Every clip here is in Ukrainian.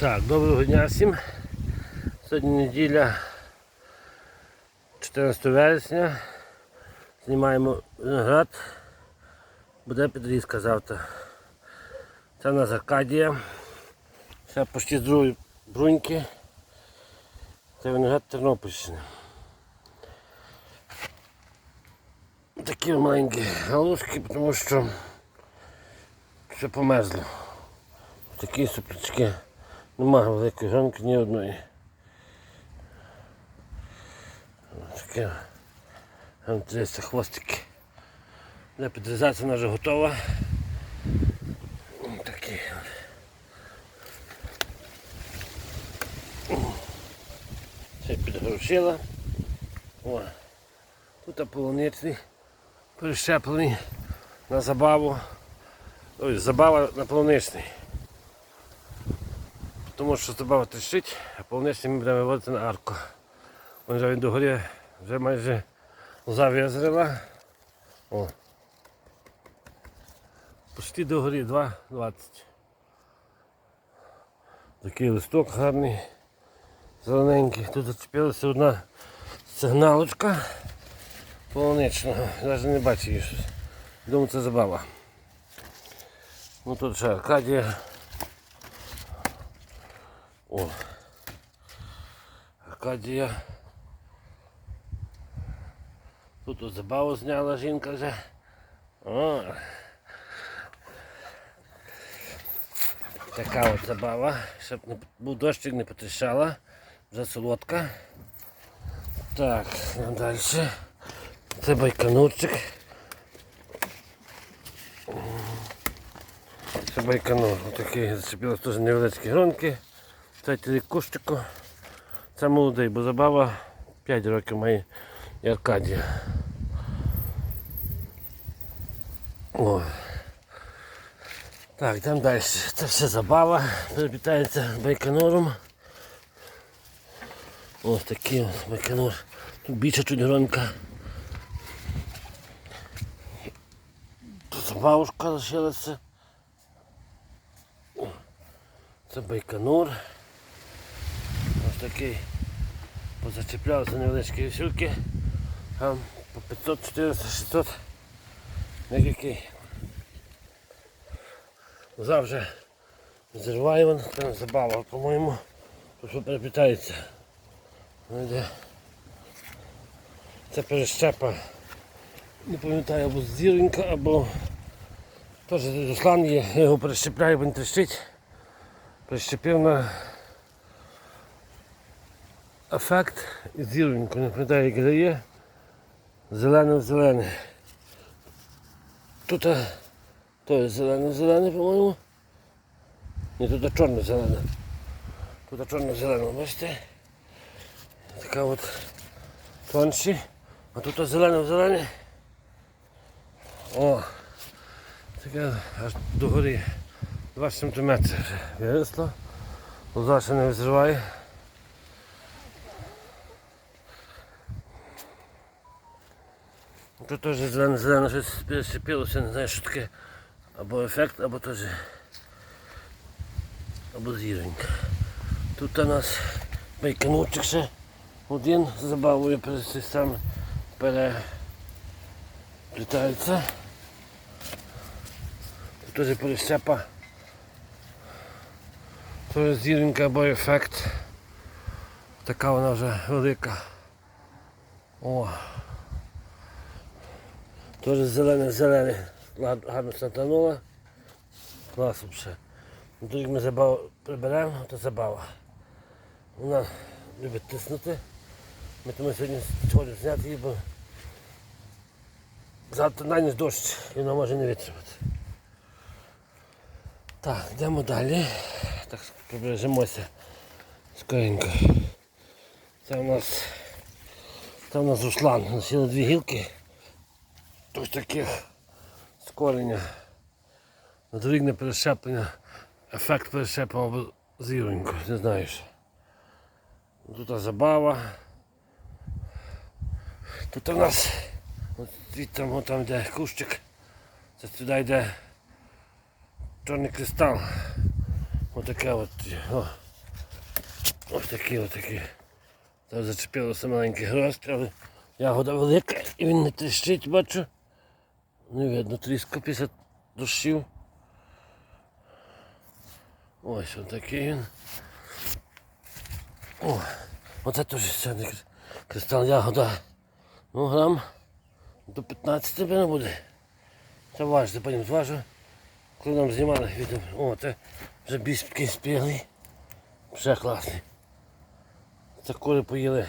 Так, доброго дня всім. Сьогодні неділя 14 вересня. Знімаємо виноград. Буде підрізка завтра. Це у нас Аркадія. Це почти з другої бруньки. Це виноград Тернопільщини. Такі маленькі галушки, тому що все померзло. Такі суплячки. Немає великої гронки ні одної. Таке. Там дивіться хвостики. Для підрізація вона вже готова. Такі. Це підгорушила. О. Тут полуничний перещеплений на забаву. Ой, забава на полуничний. Тому що забава тріщить, а полуничний ми будемо виводити на арку. Вон вже він догорі вже майже лоза визріла. О. Почти догорі 2,20. Такий листок гарний, зелененький. Тут зачепилася одна сигналочка полуничного. Навіть не бачу її щось. Думаю, це забава. Ну тут ще Аркадія. О. Аркадія. Тут от забаву зняла жінка вже. О. Така от забава, щоб не був дощик, не потріщала. Вже солодка. Так, йдемо далі. Це байканурчик. Це байканур. Отакий зачепилось теж невеличкі гронки. Тільки кущику. Це молодий, бо забава 5 років має і Аркадія. О. Так, йдемо далі. Це все забава. Перепітається байкануром. Ось такий ось байканур. Тут більше чуть гронка. Тут бабушка лишилася. Це байканур. Такий. Позачеплявся невеличкі вісюльки. По 500, 400, 600. Який. Завжди зриває вон, там забава, по-моєму. Що переплітається. Ну. Це перещепа. Не пам'ятаю, або зіронька, або теж Руслан є, я його перещепляю, він трещить. Прищепив на ефект зіроньку, не пам'ятаю, як це є. Зелене в зелене. Тут а, то зелене в зелене, по-моєму. Ні, тут чорне зелене. Тут чорне зелене, бачите? Така от тонші. А тут зелене в зелене. О! Таке аж до гори 2 см виросло. Лоза ще не визриває. Тут теж зелене-зелене щось пересипілося, не знаю, що таке. Або ефект, або теж або зіронька. Тут у нас байканурчик ще один з забавою перед саме переплітається. Тут теж перещепа. Теж зіронька або ефект. Така вона вже велика. О! Теж зелене-зелене, гарно сатанула. Клас взагалі. Тут ми забаву приберемо, то забава. Вона любить тиснути. Ми тому сьогодні сьогодні зняти її, бо завтра на ніч дощ і вона може не витримати. Так, йдемо далі. Так, приближимося скоренько. Це у нас це у нас Руслан. Носили дві гілки. Ось таких з корення. Надвігне перещеплення, ефект перещеплення або зіроньку, не знаєш. Тут забава. Тут у нас от там, там йде кущик. Це сюди йде чорний кристал. Отаке от. О. Ось такі, ось такі. Там зачепилося маленький гроздь, але ягода велика і він не тріщить, бачу. Не видно тріска після дощів. Ось ось такий він. О, оце теж сьогодні кристал ягода. Ну, грам до 15 не буде. Це важко, потім зважу. Коли нам знімали відео. О, це вже більш такий спілий. Вже класний. Це кури поїли.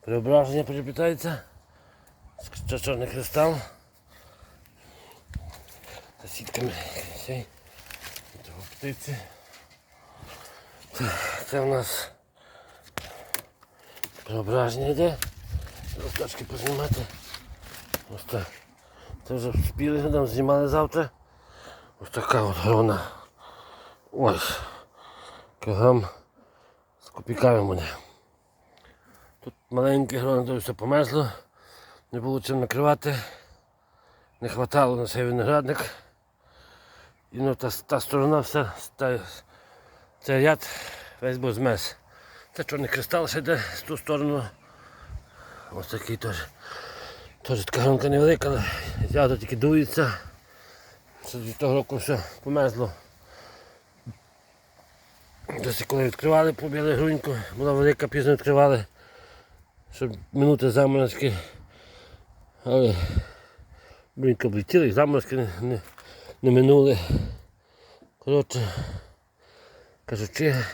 Преображення переплітається. Це чорний кристал. Це сітками. Того птиці. Це, це у нас преображення йде. Листочки познімати. Ось так. Це вже спіли, там знімали завтра. Ось така от грона. Ось. Кілограм з копійками буде. Тут маленьке гроно, то все померзло. Не було чим накривати. Не хватало на цей виноградник. І ну, та, та сторона вся, та, цей ряд весь був змес. Це чорний кристал ще йде з ту сторону. Ось такий теж. Теж така гронка невелика, але ягода тільки дується. Це від того року все померзло. Досі коли відкривали, побили груньку, була велика, пізно відкривали, щоб минути заморозки. Але грунька облетіла і заморозки не, не, минули. Коротше, кажучи,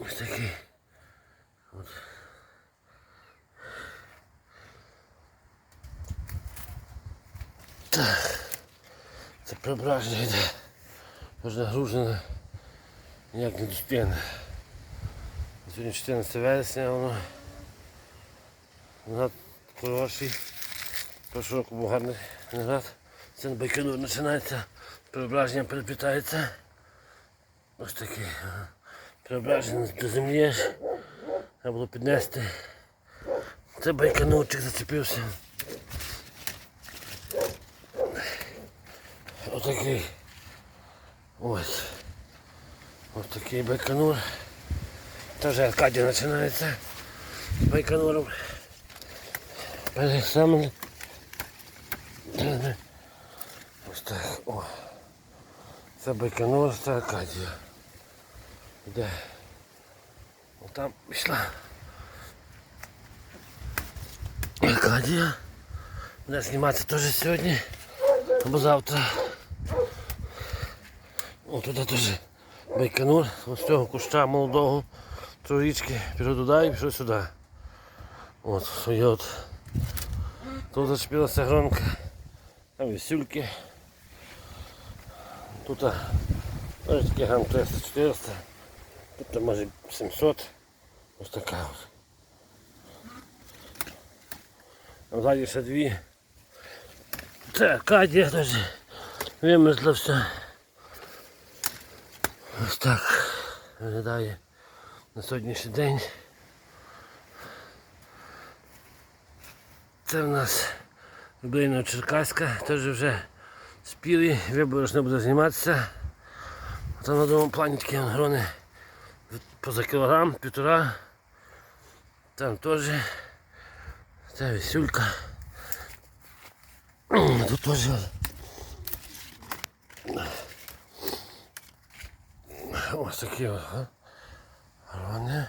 ось такий. Так Це преображення йде. Вже нагружено. Ніяк не достигне. Сьогодні 14 вересня воно. Виноград хороший. Прошлого року був гарний виноград. Це на байконур починається. Преображення переплітається. Ось таке. ага. Преображення до землі. Треба було піднести. Це байконурчик зацепився. Отакий. Ось. Ось такий байконур. Теж Аркадія починається байконуром. Перший саме. Ось так. О. Це байконур, це Аркадія. Де? Отам пішла. Аркадія. Буде зніматися теж сьогодні. Або завтра. О, туди теж байконур. Ось цього куща молодого трорічки. Пішов туди і пішов сюди. От, от. Тут зачепилася гронка. Там вісюльки. Тут теж такі грам 300-400. Тут може 700. Ось така от. А ще дві. Це Акадія теж вимерзла все. Ось так виглядає на сьогоднішній день. Це в нас Рубліно Черкаська, теж вже спілі, виборочно буде зніматися. Там на другому плані такі поза кілограм, півтора. Там теж це вісюлька. Тут теж ось такі ось, грони.